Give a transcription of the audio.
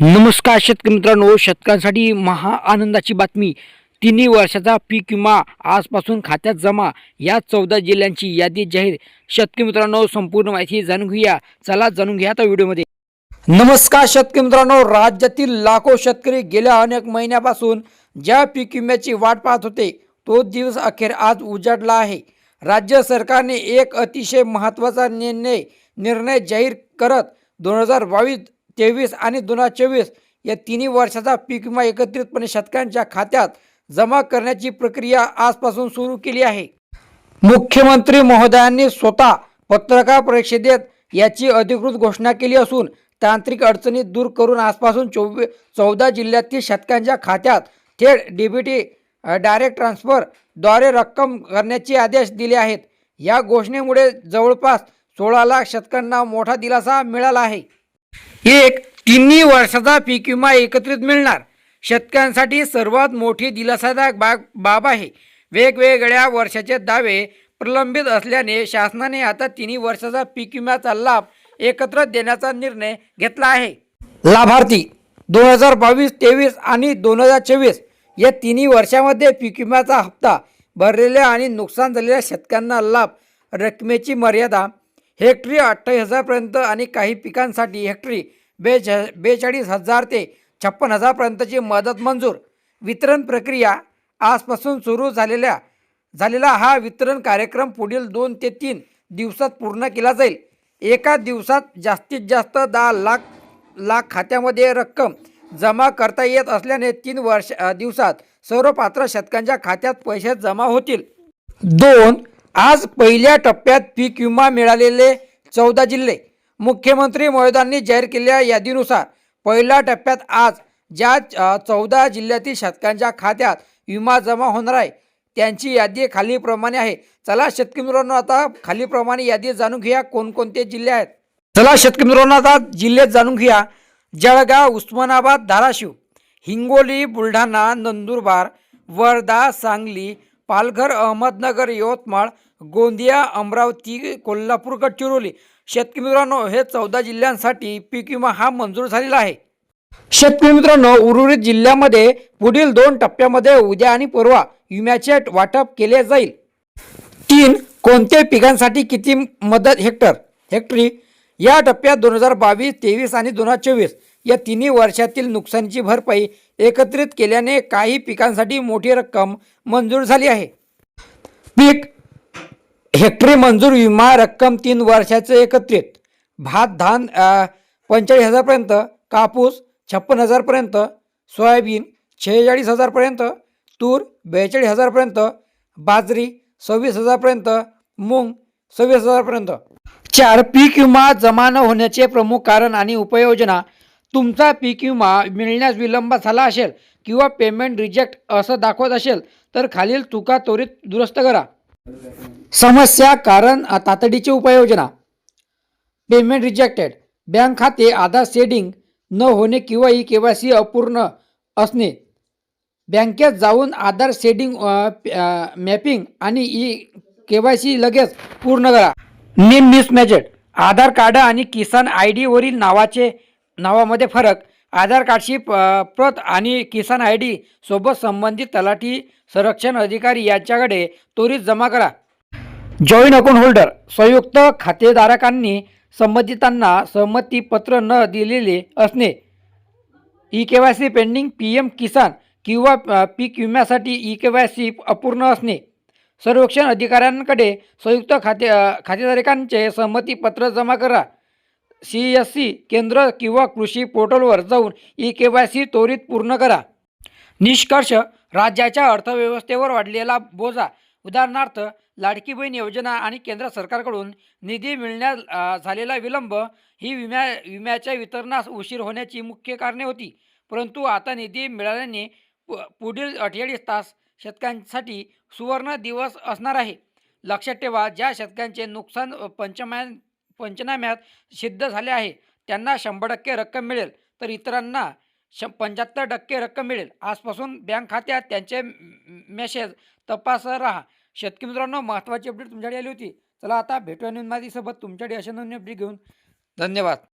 नमस्कार शेतकरी मित्रांनो शेतकऱ्यांसाठी महा आनंदाची बातमी. तिन्ही वर्षाचा पीक विमा आजपासून खात्यात जमा. या चौदा जिल्ह्यांची यादी जाहीर. शेतकरी मित्रांनो संपूर्ण माहिती जाणून घेऊया. चला जाणून घ्या आता व्हिडिओमध्ये. नमस्कार शेतकरी मित्रांनो राज्यातील लाखो शेतकरी गेल्या अनेक महिन्यापासून ज्या पीक विम्याची वाट पाहत होते तो दिवस अखेर आज उजाडला आहे. राज्य सरकारने एक अतिशय महत्त्वाचा निर्णय निर्णय जाहीर करत दोन हजार बावीस तेवीस आणि दोन हजार चोवीस या तिन्ही वर्षाचा पीक विमा एकत्रितपणे शेतकऱ्यांच्या खात्यात जमा करण्याची प्रक्रिया आजपासून सुरू केली आहे. मुख्यमंत्री महोदयांनी स्वतः पत्रकार परिषदेत याची अधिकृत घोषणा केली असून तांत्रिक अडचणी दूर करून आजपासून चोवी चौदा जिल्ह्यातील शेतकऱ्यांच्या खात्यात थेट डीबीटी डायरेक्ट ट्रान्सफरद्वारे रक्कम करण्याचे आदेश दिले आहेत. या घोषणेमुळे जवळपास सोळा लाख शेतकऱ्यांना मोठा दिलासा मिळाला आहे. एक तिन्ही वर्षाचा पीक विमा एकत्रित मिळणार. शेतकऱ्यांसाठी सर्वात मोठी दिलासादायक बाग बाब आहे. वेगवेगळ्या वर्षाचे दावे प्रलंबित असल्याने शासनाने आता तिन्ही वर्षाचा पीक विम्याचा लाभ एकत्र देण्याचा निर्णय घेतला आहे. लाभार्थी दोन हजार बावीस तेवीस आणि दोन हजार चोवीस या तिन्ही वर्षामध्ये पीक विम्याचा हप्ता भरलेल्या आणि नुकसान झालेल्या शेतकऱ्यांना लाभ रकमेची मर्यादा हेक्टरी अठ्ठावीस हजारपर्यंत आणि काही पिकांसाठी हेक्टरी बेच बेचाळीस हजार ते छप्पन हजारपर्यंतची मदत मंजूर. वितरण प्रक्रिया आजपासून सुरू झालेल्या झालेला हा वितरण कार्यक्रम पुढील दोन ते तीन दिवसात पूर्ण केला जाईल. एका दिवसात जास्तीत जास्त दहा लाख लाख खात्यामध्ये रक्कम जमा करता येत असल्याने तीन वर्ष दिवसात सर्व पात्र शेतकऱ्यांच्या खात्यात पैसे जमा होतील. दोन आज पहिल्या टप्प्यात पीक विमा मिळालेले चौदा जिल्हे. मुख्यमंत्री महोदयांनी जाहीर केलेल्या यादीनुसार पहिल्या टप्प्यात आज ज्या चौदा जिल्ह्यातील शेतकऱ्यांच्या खात्यात विमा जमा होणार आहे त्यांची यादी खालीप्रमाणे आहे. चला शेतकरी मित्रांनो आता खालीप्रमाणे यादी जाणून घेऊया. कोणकोणते जिल्हे आहेत? चला शेतकरी मित्रांनो आता जिल्हे जाणून घेऊया. जळगाव उस्मानाबाद धाराशिव हिंगोली बुलढाणा नंदुरबार वर्धा सांगली पालघर अहमदनगर यवतमाळ गोंदिया अमरावती कोल्हापूर गडचिरोली. शेतकरी मित्रांनो हे चौदा जिल्ह्यांसाठी पीक विमा हा मंजूर झालेला आहे. शेतकरी मित्रांनो उर्वरित जिल्ह्यामध्ये पुढील दोन टप्प्यामध्ये उद्या आणि परवा विम्याचे वाटप केले जाईल. तीन कोणत्या पिकांसाठी किती मदत हेक्टर? हेक्टरी या टप्प्यात दोन हजार बावीस तेवीस आणि दोन हजार चोवीस. या तिन्ही वर्षातील नुकसानीची भरपाई एकत्रित केल्याने काही पिकांसाठी मोठी रक्कम मंजूर झाली आहे. पीक हेक्टरी मंजूर विमा रक्कम तीन वर्षाचे एकत्रित. भात धान पंचेचाळीस हजारपर्यंत कापूस छप्पन हजारपर्यंत सोयाबीन शेहेचाळीस हजारपर्यंत तूर बेचाळीस हजारपर्यंत बाजरी सव्वीस हजारपर्यंत मूग सव्वीस हजारपर्यंत. चार पीक विमा जमा न होण्याचे प्रमुख कारण आणि उपाययोजना तुमचा पीक विमा मिळण्यास विलंब झाला असेल किंवा पेमेंट रिजेक्ट असं दाखवत असेल तर खालील चुका त्वरित दुरुस्त करा. समस्या कारण तातडीची उपाययोजना. पेमेंट रिजेक्टेड बँक खाते आधार सेडिंग न होणे किंवा ई के वाय सी अपूर्ण असणे. बँकेत जाऊन आधार सेडिंग मॅपिंग आणि ई के वाय सी लगेच पूर्ण करा. नेम मिसमॅचेड. आधार कार्ड आणि किसान आय डीवरील नावाचे नावामध्ये फरक. आधार कार्डची प- प्रत आणि किसान आय डी सोबत संबंधित तलाठी संरक्षण अधिकारी यांच्याकडे त्वरित जमा करा. जॉईंट अकाउंट होल्डर संयुक्त खातेधारकांनी संबंधितांना संमतीपत्र न दिलेले असणे. E K Y C pending P M Kisan किंवा पीक विम्यासाठी ई के वाय सी अपूर्ण असणे. सर्वेक्षण अधिकाऱ्यांकडे संयुक्त खाते अ, खातेधारकांचे सहमतीपत्र जमा करा. सी एस सी केंद्र किंवा कृषी पोर्टलवर जाऊन ई के वाय सी त्वरित पूर्ण करा. निष्कर्ष राज्याच्या अर्थव्यवस्थेवर वाढलेला बोजा. उदाहरणार्थ लाडकी बहीण योजना आणि केंद्र सरकारकडून निधी मिळण्यास झालेला विलंब ही विम्या विम्याच्या वितरणास उशीर होण्याची मुख्य कारणे होती. परंतु आता निधी मिळाल्याने पु- पुढील अठ्ठेचाळीस तास शेतकऱ्यांसाठी सुवर्ण दिवस असणार आहे. लक्षात ठेवा ज्या शेतकऱ्यांचे नुकसान पंचमान पंचनाम्यात सिद्ध झाले आहे. त्यांना शंभर टक्के रक्कम मिळेल तर इतरांना श पंच्याहत्तर टक्के रक्कम मिळेल. आजपासून बँक खात्यात त्यांचे मेसेज तपास राहा. शेतकरी मित्रांनो महत्त्वाची अपडेट तुमच्याकडे आली होती. चला आता भेटूया नवीन तुमच्याकडे अशा नवीन अपडेट घेऊन. धन्यवाद.